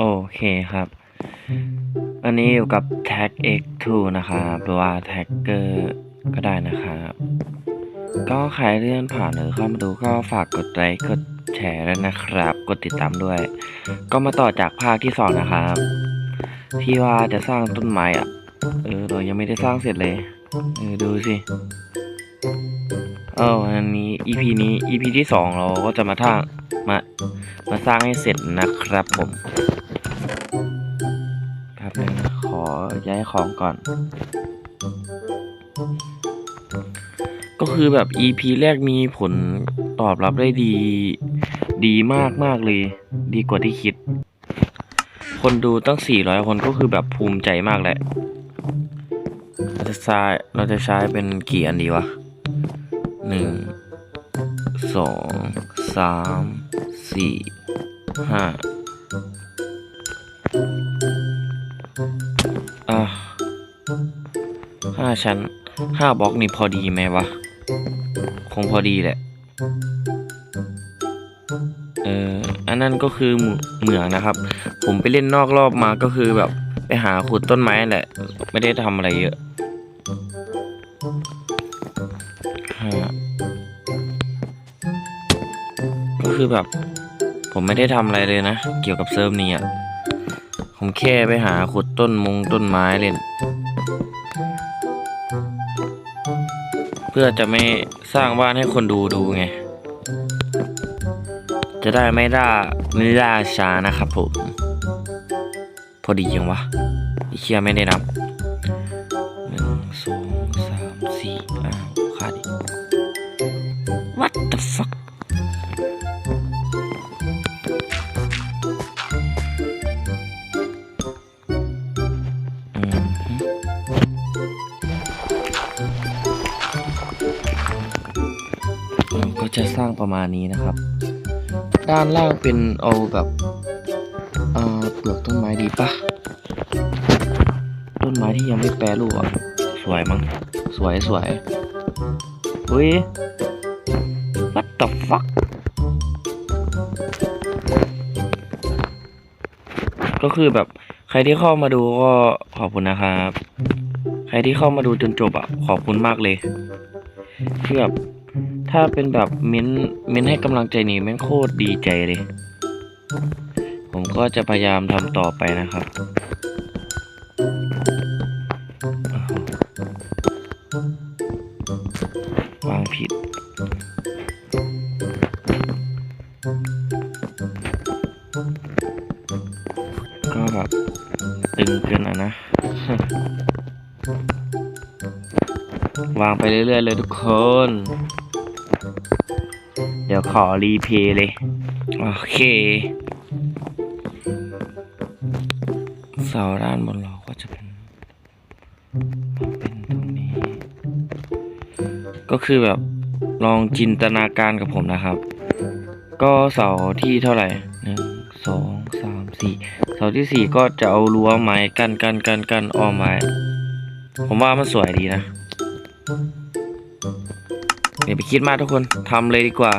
โอเคครับ อันนี้อยู่กับ tag x2 นะครับหรือว่า tagger ก็ได้นะครับ ก็ใครเลื่อนผ่านหรือเข้ามาดูก็ฝากกดไลค์กดแชร์ด้วยนะครับ กดติดตามด้วย ก็มาต่อจากภาคที่สองนะครับ ที่ว่าจะสร้างต้นไม้อะ เออเรายังไม่ได้สร้างเสร็จเลย เออดูสิเอออันนี้ EP นี้ EP ที่สองเราก็จะมาท่างมา มาสร้างให้เสร็จนะครับผมครับนึงขอ ย้ายของก่อน ก็คือแบบ EP แรกมีผลตอบรับได้ดี ดีมากมากเลย ดีกว่าที่คิด คนดูตั้ง 400 คนก็คือแบบภูมิใจมากแหละเราจะใช้เราจะใช้เป็นกี่อันดีวะหนึ่งสองสามสี่ห้าาชั้นห้าบล็อกนี่พอดีไหมวะ คงพอดีแหละ เอออันนั้นก็คือเหมืองนะครับ ผมไปเล่นนอกรอบมาก็คือแบบไปหาขุดต้นไม้แหละ ไม่ได้ทำอะไรเยอะฮะก็คือแบบ ผมไม่ได้ทำอะไรเลยนะ เกี่ยวกับเซิร์ฟนี้อะ ผมแค่ไปหาขุดต้นมงต้นไม้เล่น พื่อจะไม่สร้างบ้านให้คนดูดูไง จะได้ไม่ล่าไม่ล่าช้านะครับผม พอดียังวะเคียไม่ได้นับ ประมาณนี้นะครับ ด้านล่างเป็นเอาแบบเอ่อเปลือกต้นไม้ดีปะต้นไม้ที่ยังไม่แปรรูปอะสวยมั้งสวยสวยเฮ้ย what the fuck ก็คือแบบใครที่เข้ามาดูก็ขอบคุณนะครับ ใครที่เข้ามาดูจนจบอะขอบคุณมากเลยที่แบบ ถ้าเป็นแบบเม้นเม้นให้กำลังใจนี่แม่งโคตรดีใจเลย ผมก็จะพยายามทำต่อไปนะครับวางผิด ก็แบบตึงเกินอะนะ วางไปเรื่อยๆเลยทุกคน ดี๋ยวขอรีเพย์เลย โอเคเสาด้านบนเราก็จะเป็นเป็นตรงนี้ ก็คือแบบลองจินตนาการกับผมนะครับ ก็เสาที่เท่าไหร่หนึ่งสองสามสี่เสาที่สี่ก็จะเอารั้วไม้กันกันกันกันอ้อมไว้ผมว่ามันสวยดีนะ อย่าไปคิดมากทุกคนทำเลยดีกว่า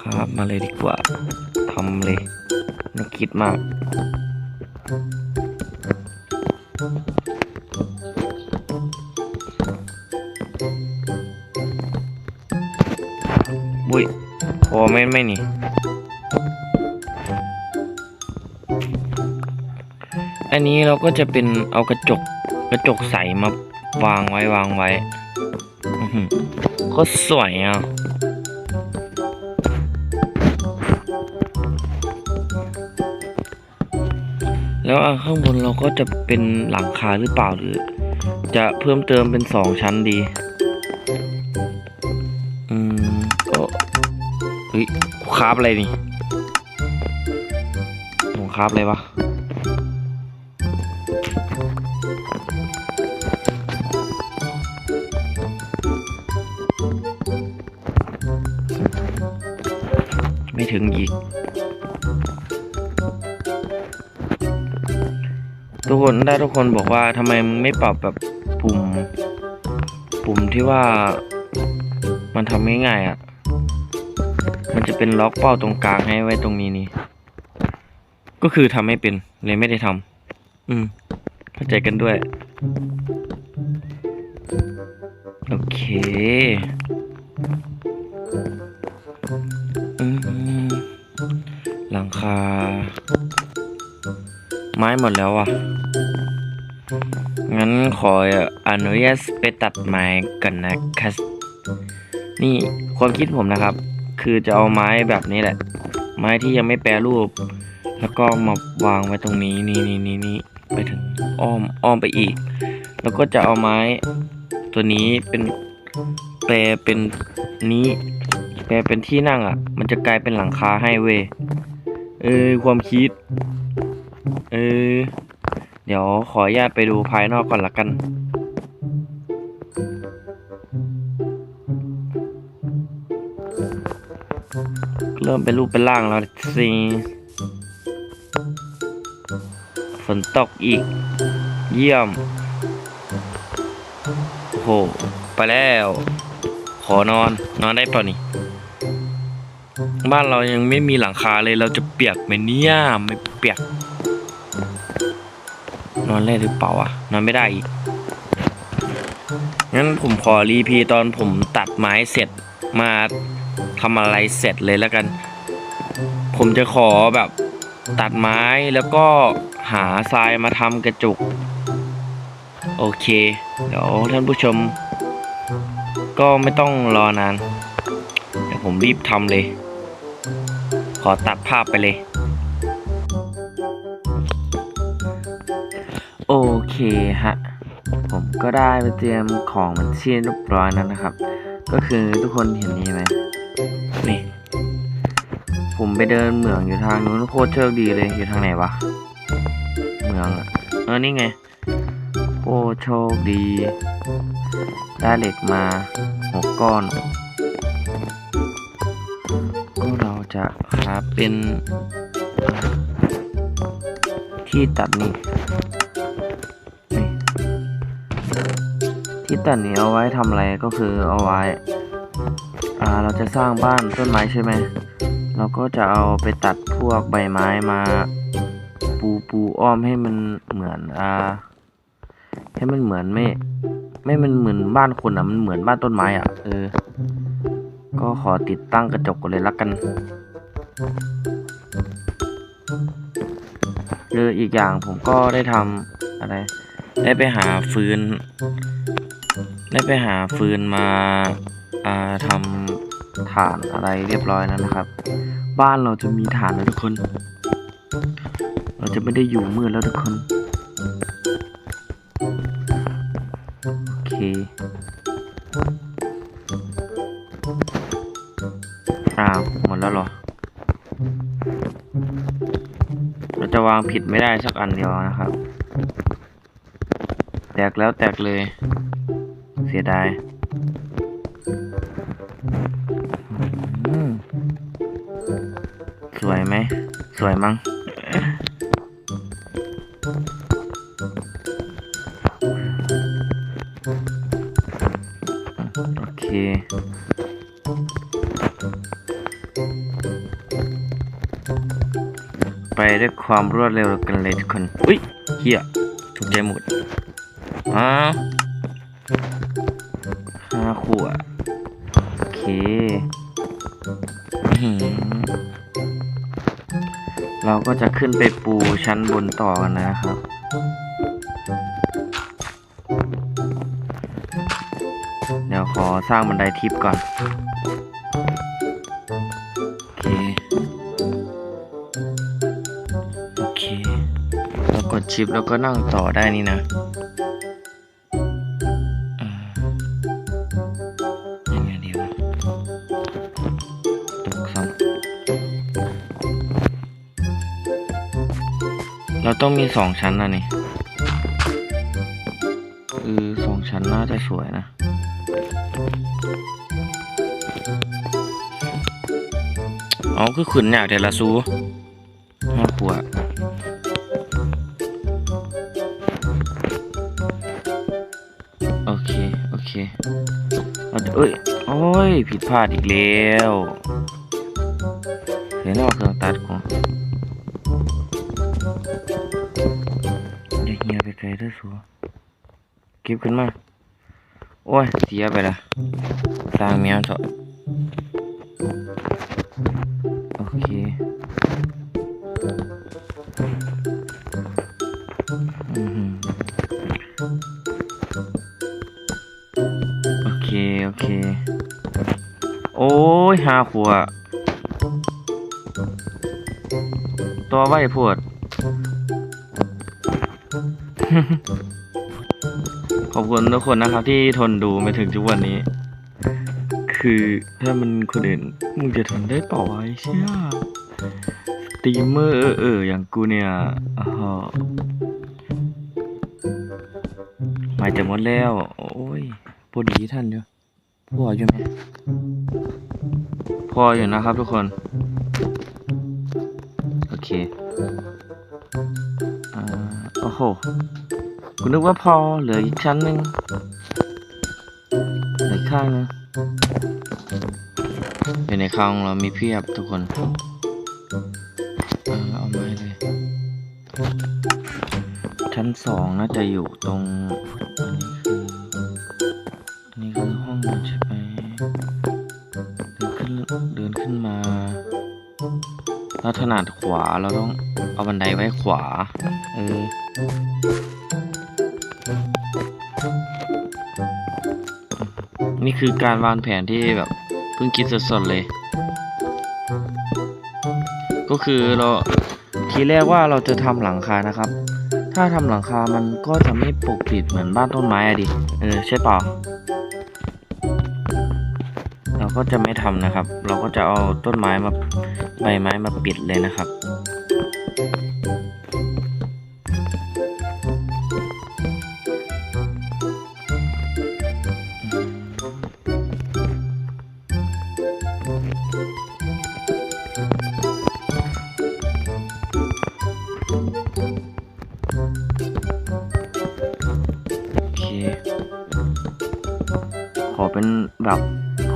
ครับมาเลยดีกว่าทำเลยไม่คิดมากบุ้ยพอไม่ไม่นี่อันนี้เราก็จะเป็นเอากระจก กระจกใสมาวางไว้วางไว้ก็สวยอะแล้วข้างบนเราก็จะเป็นหลังคาหรือเปล่าหรือ จะเพิ่มเติมเป็นสองชั้นดี อืมก็เฮ้ยคราบอะไรนี่ผมคราบอะไรวะ ถึงอีก ทุกคนได้ทุกคนบอกว่าทำไมมึงไม่ปรับแบบปุ่ม ปุ่มที่ว่ามันทำง่ายๆอะ มันจะเป็นล็อกเป้าตรงกลางให้ไว้ตรงนี้นี่ก็คือทำไม่เป็นเลยไม่ได้ทำอืมเข้าใจกันด้วย โอเค คา ไม้หมดแล้วอะ งั้นขออนุญาตไปตัดไม้กันนะครับ นี่ความคิดผมนะครับ คือจะเอาไม้แบบนี้แหละ ไม้ที่ยังไม่แปรรูป แล้วก็มาวางไว้ตรงนี้นี่นี่นี่นี่ไปถึงอ้อมอ้อมไปอีก แล้วก็จะเอาไม้ตัวนี้เป็นแปลเป็นนี้แปลเป็นที่นั่งอะ มันจะกลายเป็นหลังคาให้เว้ย เออ ความคิด เออ เดี๋ยวขออนุญาตไปดูภายนอกก่อนละกัน เริ่มเป็นรูปเป็นร่างแล้วสิฝนตกอีก เยี่ยม โอ้โห ไปแล้ว ขอนอน นอนได้ป่ะนี่ บ้านเรายังไม่มีหลังคาเลยเราจะเปียกไหมเนี่ยไม่เปียก นอนได้หรือเปล่าอะนอนไม่ได้อีกงั้นผมขอรีพีตอนผมตัดไม้เสร็จมาทำอะไรเสร็จเลยแล้วกัน ผมจะขอแบบตัดไม้แล้วก็หาทรายมาทำกระจุก โอเค เดี๋ยวท่านผู้ชม ก็ไม่ต้องรอนาน เดี๋ยวผมรีบทำเลย อตัดภาพไปเลย โอเคฮะ ผมก็ได้ไปเตรียมของมันเชียนเรียบร้อยแล้วนะครับ ก็คือทุกคนเห็นนี่ไหมนี่ ผมไปเดินเหมืองอยู่ทางนู้นโคตรโชคดีเลยอยู่ทางไหนวะ เหมืองอะเออนี่ไงโคตรโชคดี ได้เหล็กมาหกก้อนก็เราจะ เป็นที่ตัดนี่ที่ตัดนี้เอาไว้ทำอะไรก็คือเอาไว้ อ่าเราจะสร้างบ้านต้นไม้ใช่ไหมเราก็จะเอาไปตัดพวกใบไม้มา ปูปูอ้อมให้มันเหมือนอ่า ให้มันเหมือนไม่ไม่มันเหมือนบ้านคนอะมันเหมือนบ้านต้นไม้อะเออ ก็ขอติดตั้งกระจกกันเลยละกัน เอออีกอย่างผมก็ได้ทำอะไร ได้ไปหาฟืน ได้ไปหาฟืนมาอ่าทำฐานอะไรเรียบร้อยแล้วนะครับ บ้านเราจะมีฐานแล้วทุกคน เราจะไม่ได้อยู่มืดแล้วทุกคนโอเค วางผิดไม่ได้สักอันเดียวนะครับ แตกแล้วแตกเลย เสียดายสวยไหม สวยมั้ง ไปด้วยความรวดเร็วกันเลยทุกคน อุ้ยเฮียถูกใจหมดอ้าวห้าขวดโอเคเราก็จะขึ้นไปปูชั้นบนต่อกันนะครับเดี๋ยวขอสร้างบันไดทิพย์ก่อน ชิปแล้วก็นั่งต่อได้นี่นะยังไงดีวะตกซ้ำเราต้องมีสองชั้นนะนี่คือสองชั้นน่าจะสวยนะเอาคือขุนอยากแต่ละซู ยผิดพลาดอีกแล้วเห็นออกเครื่องตัดกูอย่าเฮียไปไกลด้วยสัวเก็บขึ้นมา โอ้ย เสียไปละสร้างแมวเถอะ หาขวดตัวไว้พวด ขอบคุณทุกคนนะครับ ที่ทนดูมาถึงทุกวันนี้ คือถ้ามันคนอื่น มึงจะทนได้เปล่าวะไอ้เชี่ยสตรีมเมอร์เออเอออย่างกูเนี่ยอ๋อมาจะหมดแล้ว โอ้ยพอดีท่านอยู่พออยู่ไหม พออยู่นะครับทุกคน โอเคอโอ้โหกูนึกว่าพอเหลืออีกชั้นหนึ่งเหลือข้างนึงอยู่ในคลังเรามีเพียบทุกคนเอเอาไม้เลยชั้นสองน่าจะอยู่ตรงอันนี้คืออันนี้คือห้องใช่ไหม ขึ้นมาแล้วถนัดขวาเราต้องเอาบันไดไว้ขวา เออนี่คือการวางแผนที่แบบเพิ่งคิดสดๆเลย ก็คือเราทีแรกว่าเราจะทำหลังคานะครับ ถ้าทำหลังคามันก็จะไม่ปกปิดเหมือนบ้านต้นไม้อะดิ เออ ใช่เปล่า ก็จะไม่ทำนะครับ เราก็จะเอาต้นไม้มาใบไม้มาปิดเลยนะครับโ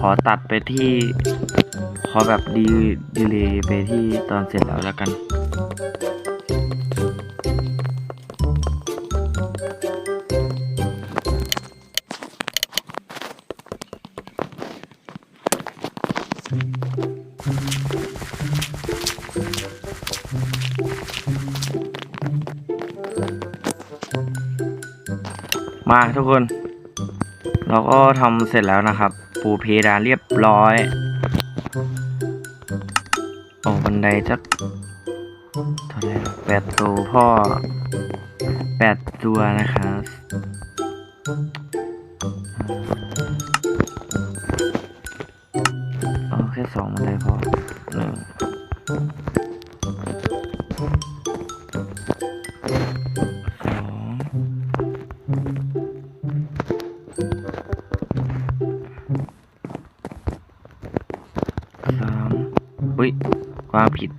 ขอตัดไปที่ ขอแบบดีดีเลยไปที่ตอนเสร็จแล้วแล้วกัน มาทุกคน เราก็ทำเสร็จแล้วนะครับ ปูเพดานเรียบร้อยโอ้บันไดจักเท่าไหร่แปดตัวพ่อแปดตัวนะครับาผิด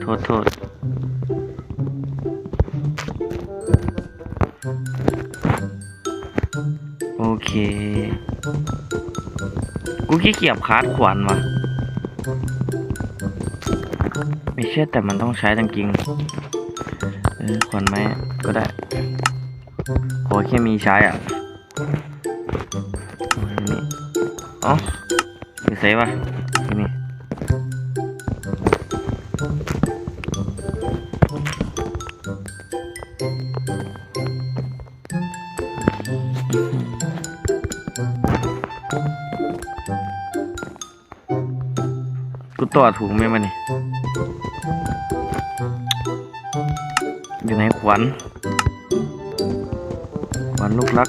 โทษโทษโอเค กูขี้เกียจคาดขวานวะไม่เชื่อแต่มันต้องใช้จริงเออขวานไหมก็ได้ ขอแค่มีใช้อะนี่อ๋อไม่ใช่ปะ ต่อถูกไหมมันนี่อยู่ในขวัญขวัญลูกรัก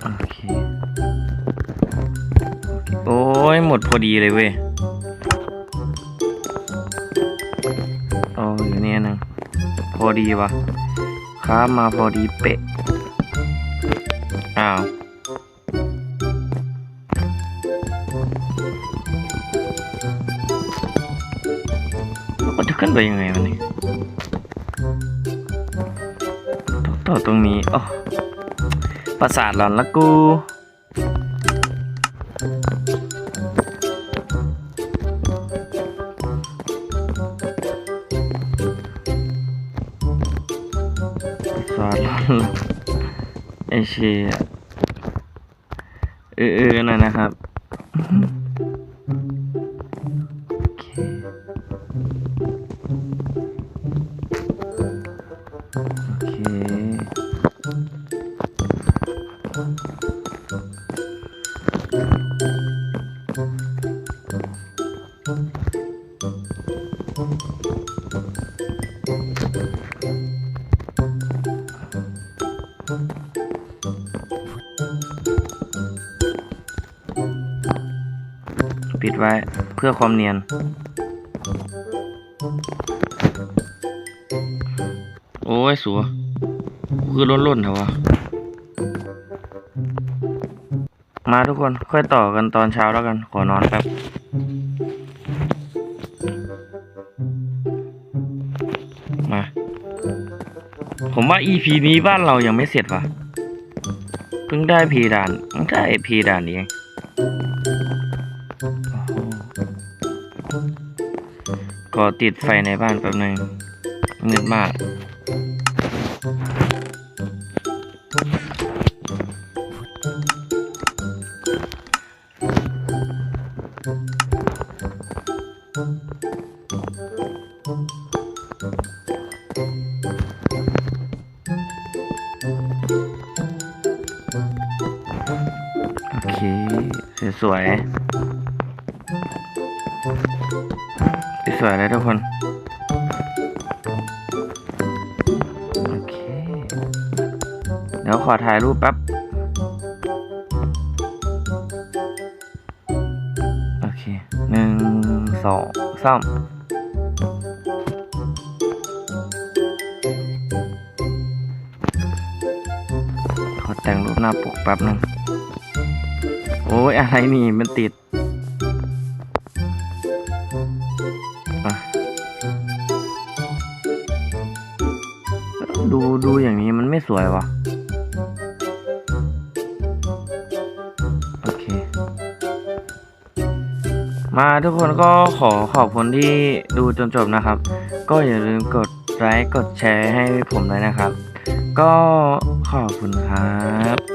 โอเคโอ้ยหมดพอดีเลยเว้ยโอ้อยู่เนี่ยนึงพอดีวะค้ามาพอดีเป๊ะอ้าว ไปยังไงมันนี่ต่อต่อตรงนี้อ๋อประสาทหลอนละกูซอสร้อนๆไอเชียเออเออนะ ปิดไว้เพื่อความเนียน โอ้ย สัว คือล้นล้นๆเถอวะ มาทุกคนค่อยต่อกันตอนเช้าแล้วกัน ขอนอนแป๊บ มา ผมว่า EP นี้บ้านเรายังไม่เสร็จว่ะ เพิ่งได้พีด่านเพิ่งได้พีด่านนี้เองโอ้โหก็ติดไฟในบ้านแป๊บนึงมืดมาก สวยๆสวยเลยทุกคน โอเค เดี๋ยวขอถ่ายรูปแป๊บ โอเค หนึ่ง สองสามขอแต่งรูปหน้าปกแป๊บนึง โอ้ยอะไรนี่มันติดดูดูอย่างนี้มันไม่สวยวะโอเค มาทุกคนก็ขอขอบคุณที่ดูจนจบนะครับ ก็อย่าลืมกดไลค์กดแชร์ให้ผมด้วยนะครับ ก็ขอบคุณครับ